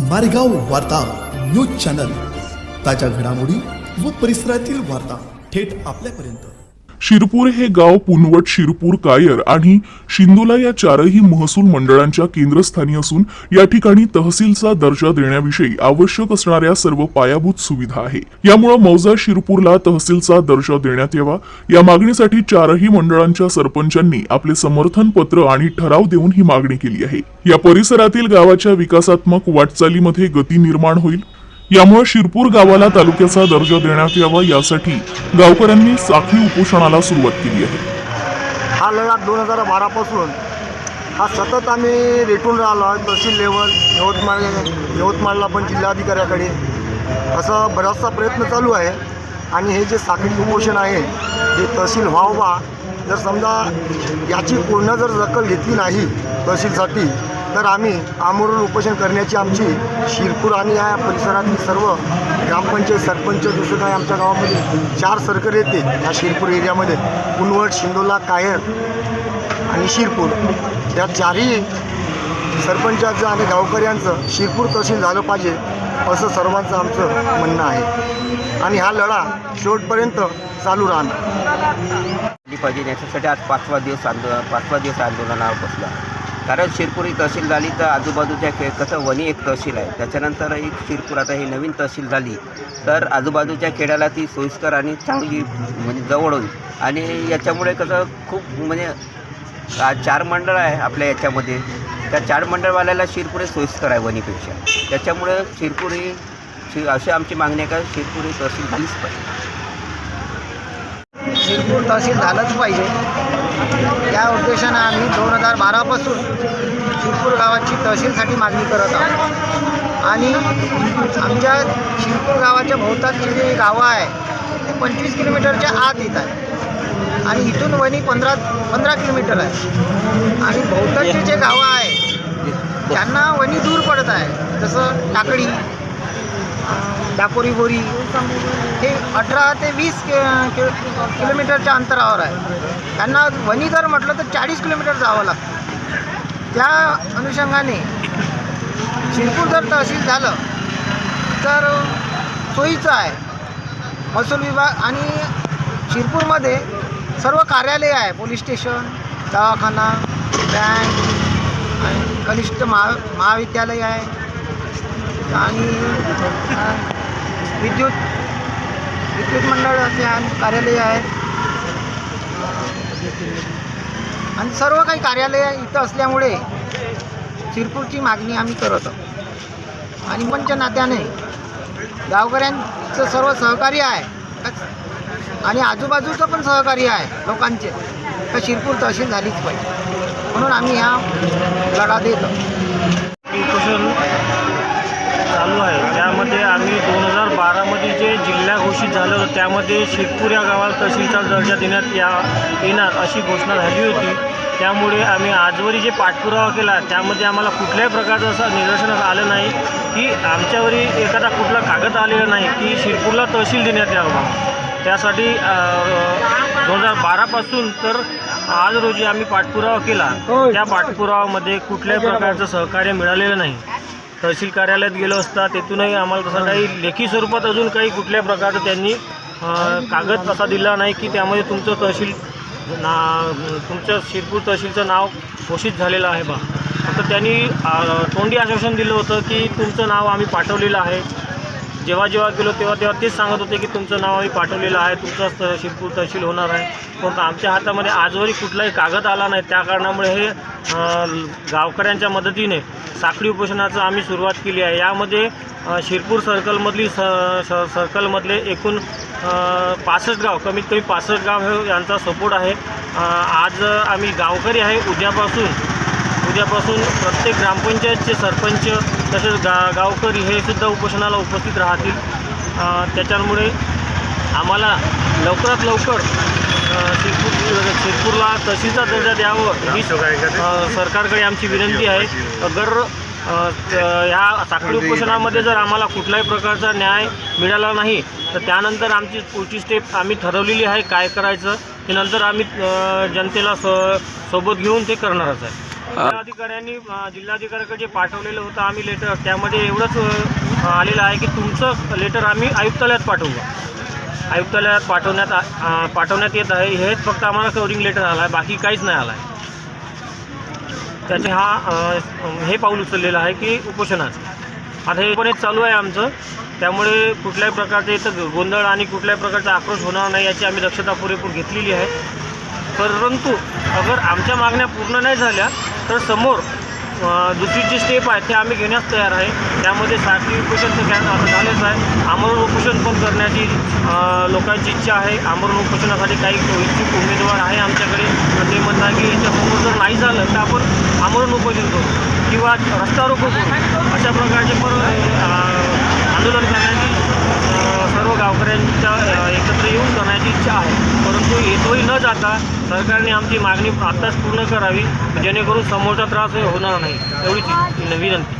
मारेगाव वार्ता news channel. ताज्या घडामोडी व परिसरातील वार्ता थेट आपल्यापर्यंत. शिरपूर हे गाव पुनवट शिरपूर कायर आणि शिंदोला या चारही महसूल मंडळांच्या केंद्रस्थानी असून या ठिकाणी तहसीलचा दर्जा देण्याविषयी आवश्यक असणाऱ्या सर्व पायाभूत सुविधा आहे. यामुळे मौजा शिरपूरला तहसीलचा दर्जा देण्यात यावा. या मागणीसाठी चारही मंडळांच्या सरपंचांनी आपले समर्थन पत्र आणि ठराव देऊन ही मागणी केली आहे. या परिसरातील गावाच्या विकासात्मक वाटचालीमध्ये गती निर्माण होईल. यामुळे शिरपूर गावाला तालुक्याचा दर्जा देण्यात यावा यासाठी गावकऱ्यांनी साखळी उपोषणाला सुरुवात केली आहे. हा लढा दोन हजार बारापासून हा सतत आम्ही रेटून राहिलो आहे. तहसील लेवल यवतमाळ यवतमाळला पण जिल्हाधिकाऱ्याकडे. असं बराचसा प्रयत्न चालू आहे. आणि हे जे साखळी उपोषण आहे हे तहसील व्हावं जर समजा याची पूर्ण जर दखल घेतली नाही तहसीलसाठी तर आम्ही आमरण उपोषण करण्याची आमची शिरपूर आणि या परिसरातील सर्व ग्रामपंचायत सरपंच दुसरं काय आमच्या गावामध्ये चार सरकार येते या शिरपूर एरियामध्ये. कुनवट शिंदोला कायर आणि शिरपूर. या चारही सरपंचाचं आणि गावकऱ्यांचं शिरपूर तहसील झालं पाहिजे असं सर्वांचं आमचं म्हणणं आहे. आणि हा लढा शेवटपर्यंत चालू राहणार. पाहिजे याच्यासाठी आज पाचवा दिवस आंदोलन पाचवा दिवस आंदोलनावर बसला कारण शिरपूर ही तहसील झाली तर आजूबाजूच्या खे कसं वणी एक तहसील आहे. त्याच्यानंतर एक शिरपूर आता ही नवीन तहसील झाली. तर आजूबाजूच्या खेड्याला ती सोयीस्कर आणि चांगली म्हणजे जवळ होईल. आणि याच्यामुळे कसं खूप म्हणजे चार मंडळ आहे आपल्या याच्यामध्ये. त्या चार मंडळवाल्याला शिरपूर हे सोयीस्कर आहे वणीपेक्षा. त्याच्यामुळे शिरपूर ही शि अशी आमची मागणी आहे का शिरपूर ही तहसील झालीच पाहिजे. शिरपूर तहसील झालंच पाहिजे. या उद्देशानं आम्ही दोन हजार बारापासून शिरपूर गावाची तहसीलसाठी मागणी करत आहोत. आणि आमच्या शिरपूर गावाच्या भोवतालची जी गावं आहे ते पंचवीस किलोमीटरच्या आत येत आहे. आणि इथून वणी पंधरा पंधरा किलोमीटर आहे. आणि भोवतालची जे गावं आहे त्यांना वणी दूर पडत आहे जसं टाकडी डाकोरी बोरी. हे अठरा ते वीस किलोमीटरच्या अंतरावर आहे. त्यांना वणी जर म्हटलं तर चाळीस किलोमीटर जावं लागतं. त्या अनुषंगाने शिरपूर जर तहसील झालं तर सोयीचं आहे. महसूल विभाग आणि शिरपूरमध्ये सर्व कार्यालय आहे. पोलीस स्टेशन दवाखाना बँक आणि कनिष्ठ महा महाविद्यालय आहे. आणि विद्युत विद्युत मंडळ आहे कार्यालय आहे. आणि सर्व काही कार्यालय इथं असल्यामुळे शिरपूरची मागणी आम्ही करत आहोत. आणि पंच नात्याने गावकऱ्यांचं सर्व सहकार्य आहे. आणि आजूबाजूचं पण सहकार्य आहे लोकांचे. तर शिरपूर तहसील झालीच पाहिजे. म्हणून आम्ही हा लढा देत आहोत. चालू आहे. त्यामध्ये आम्ही दोन हजार बारामध्ये जे जिल्हा घोषित झालं होतं त्यामध्ये शिरपूर या गावाला तहसीलचा दर्जा देण्यात या येणार अशी घोषणा झाली होती. त्यामुळे आम्ही आजवरी जे पाठपुरावा केला त्यामध्ये आम्हाला कुठल्याही प्रकारचं असं निदर्शनास आलं नाही की आमच्यावरी एखादा कुठला कागद आलेला नाही की शिरपूरला तहसील देण्यात यावं. त्यासाठी दोन हजार बारापासून तर आज रोजी आम्ही पाठपुरावा केला. त्या पाठपुरावामध्ये कुठल्याही प्रकारचं सहकार्य मिळालेलं नाही. तहसील कार्यालयात गेलो असता तिथूनही आम्हाला तसं काही लेखी स्वरूपात अजून काही कुठल्या प्रकारचं त्यांनी कागद असा दिला नाही की त्यामध्ये तुमचं तहसील ना तुमचं शिरपूर तहसीलचं नाव घोषित झालेलं आहे बा. फक्त त्यांनी तोंडी आश्वासन दिलं होतं की तुमचं नाव आम्ही पाठवलेलं आहे. जेव्हा जेव्हा गेलो तेव्हा तेव्हा तेच सांगत होते की तुमचं नाव आम्ही पाठवलेलं आहे तुमचं शिरपूर तहसील होणार आहे. पण आमच्या हातामध्ये आजवरी कुठलाही कागद आला नाही. त्या कारणामुळे हे गावकऱ्यांच्या मदतीने साखळी उपोषणाचं आम्ही सुरुवात केली आहे. यामध्ये शिरपूर सर्कलमधली स स- सर्कलमधले एकूण पासष्ट गाव कमीत कमी पासष्ट गाव हे यांचा सपोर्ट आहे. आज आम्ही गावकरी आहे. उद्यापासून उद्यापासून प्रत्येक ग्रामपंचायतचे सरपंच तसेच गा गावकरी हे सुद्धा उपोषणाला उपस्थित राहतील. त्याच्यामुळे आम्हाला लवकरात लवकर शिरपूर शिरपूरला तहसीलचा दर्जा द्यावं. ही सरकारकडे आमची विनंती आहे. अगर ह्या साखळी उपोषणामध्ये जर आम्हाला कुठल्याही प्रकारचा न्याय मिळाला नाही तर त्यानंतर आमची पुढची स्टेप आम्ही ठरवलेली आहे काय करायचं. ते नंतर आम्ही जनतेला स सोबत घेऊन ते करणारच आहे. जिल्हाधिकाऱ्यांनी जिल्हाधिकाऱ्याकडे जे पाठवलेलं होतं आम्ही लेटर त्यामध्ये एवढंच आलेलं आहे की तुमचं लेटर आम्ही आयुक्तालयात पाठवू. आयुक्तालयात पाठवण्यात पाठवण्यात येत आहे. हेच फक्त आम्हाला कवरिंग लेटर आला आहे बाकी काहीच नाही आला आहे त्याचे हा हे पाऊल उचललेलं आहे की उपोषणाचं. आता हे पण एक चालू आहे आमचं. त्यामुळे कुठल्याही प्रकारचे इथं गोंधळ आणि कुठल्याही प्रकारचा आक्रोश होणार नाही याची आम्ही दक्षता पुरेपूर घेतलेली आहे. परंतु अगर आमच्या मागण्या पूर्ण नाही झाल्या तर समोर दुसरी जी स्टेप आहे ते आम्ही घेण्यास तयार आहे. त्यामध्ये साखळी उपोषण तर घ्या आता झालेच आहे. आमरण उपोषण पण करण्याची लोकांची इच्छा आहे. आमरण उपोषणासाठी काही इच्छुक उमेदवार आहे आमच्याकडे. ते म्हणतात की याच्यासमोर जर नाही झालं तर आपण आमरण उपोषण करू. किंवा रस्ता रोको करू. अशा प्रकारचे पण आंदोलन करण्याची सर्व गावकऱ्यांच्या एकत्र येऊन करण्याची इच्छा आहे. परंतु येतोही न जाता सरकारने आमची मागणी आत्ताच पूर्ण करावी जेणेकरून समोरचा त्रास होणार नाही. एवढीच विनंती.